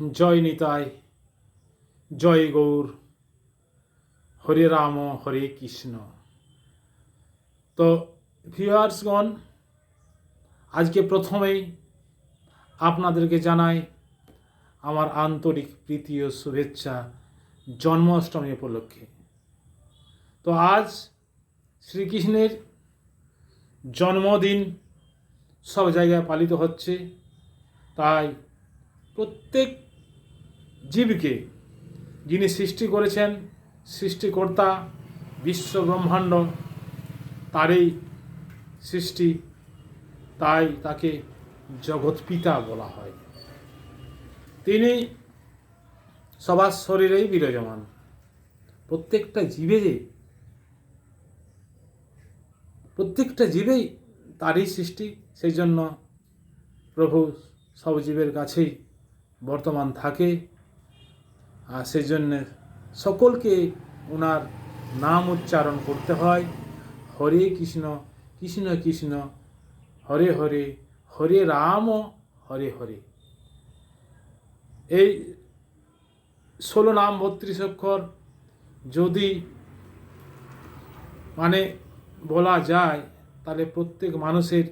জয় নিতাই, জয় গৌর, হরে রাম, হরে কৃষ্ণ। তো ভিউয়ার্সগণ আজকে প্রথমেই আপনাদেরকে জানাই আমার আন্তরিক প্রীতি ও শুভেচ্ছা জন্মাষ্টমী উপলক্ষে। তো আজ শ্রীকৃষ্ণের জন্মদিন সব জায়গায় পালিত হচ্ছে, তাই প্রত্যেক জীবকে যিনি সৃষ্টি করেছেন, সৃষ্টিকর্তা বিশ্ব ব্রহ্মাণ্ড তারই সৃষ্টি, তাই তাকে জগৎপিতা বলা হয়। তিনি সবার শরীরেই বিরাজমান। প্রত্যেকটা জীবে যে প্রত্যেকটা জীবেই তারই সৃষ্টি। সেই জন্য প্রভু সব জীবের কাছেই বর্তমান থাকে। সেই জন্যে সকলকে ওনার নাম উচ্চারণ করতে হয়। হরে কৃষ্ণ কৃষ্ণ কৃষ্ণ, হরে হরে হরে রাম, হরে হরে। এই ষোলো নাম বত্রিশ অক্ষর যদি মানে বলা যায়, তাহলে প্রত্যেক মানুষের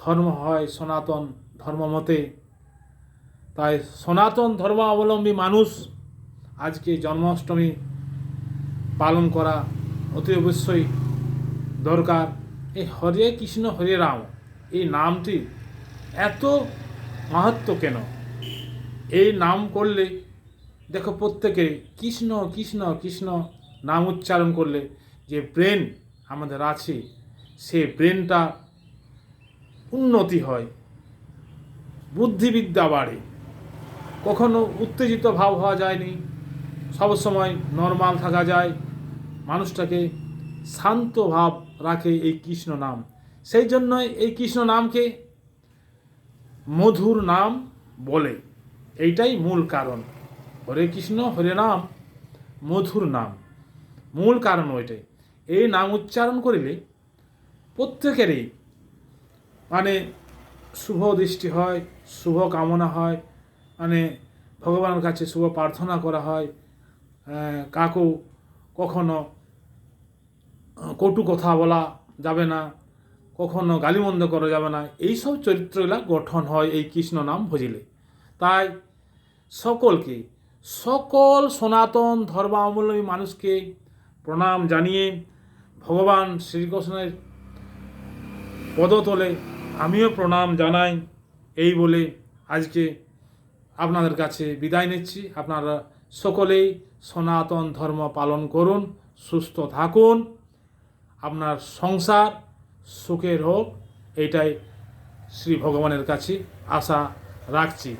ধর্ম হয় সনাতন ধর্মমতে তাই সনাতন ধর্মাবলম্বী মানুষ আজকে জন্মাষ্টমী পালন করা অতি অবশ্যই দরকার। এই হরে কৃষ্ণ, হরে রাম, এই নামটি এত মাহাত্ম কেন? এই নাম করলে, দেখো প্রত্যেকে কৃষ্ণ কৃষ্ণ কৃষ্ণ নাম উচ্চারণ করলে যে ব্রেন আমাদের আছে, সে ব্রেনটা উন্নতি হয়, বুদ্ধিবিদ্যা বাড়ে। কখনো উত্তেজিত ভাব হওয়া যায়নি। সবসময় নর্মাল থাকা যায়। মানুষটাকে শান্ত ভাব রাখে এই কৃষ্ণ নাম। সেই জন্যই এই কৃষ্ণ নামকে মধুর নাম বলে। এইটাই মূল কারণ। হরে কৃষ্ণ, হরে নাম, মধুর নাম। মূল কারণ ওইটাই। এই নাম উচ্চারণ করিলে প্রত্যেকেরই মানে শুভ দৃষ্টি হয়, শুভ কামনা হয় মানে ভগবানের কাছে শুভ প্রার্থনা করা হয়। কাকু কখনো কটু কথা বলা যাবে না, কখনো গালিমন্দ করা যাবে না। এইসব চরিত্রগুলা গঠন হয় এই কৃষ্ণ নাম ভজিলে। তাই সকলকে, সকল সনাতন ধর্মাবলম্বী মানুষকে প্রণাম জানিয়ে ভগবান শ্রীকৃষ্ণের পদতলে আমিও প্রণাম জানাই। এই বলে আজকে আপনাদের কাছে বিদায় নিচ্ছি। আপনারা সকলেই সনাতন ধর্ম পালন করুন, সুস্থ থাকুন। আপনার সংসার সুখের হোক, এটাই শ্রী ভগবানের কাছে আশা রাখছি।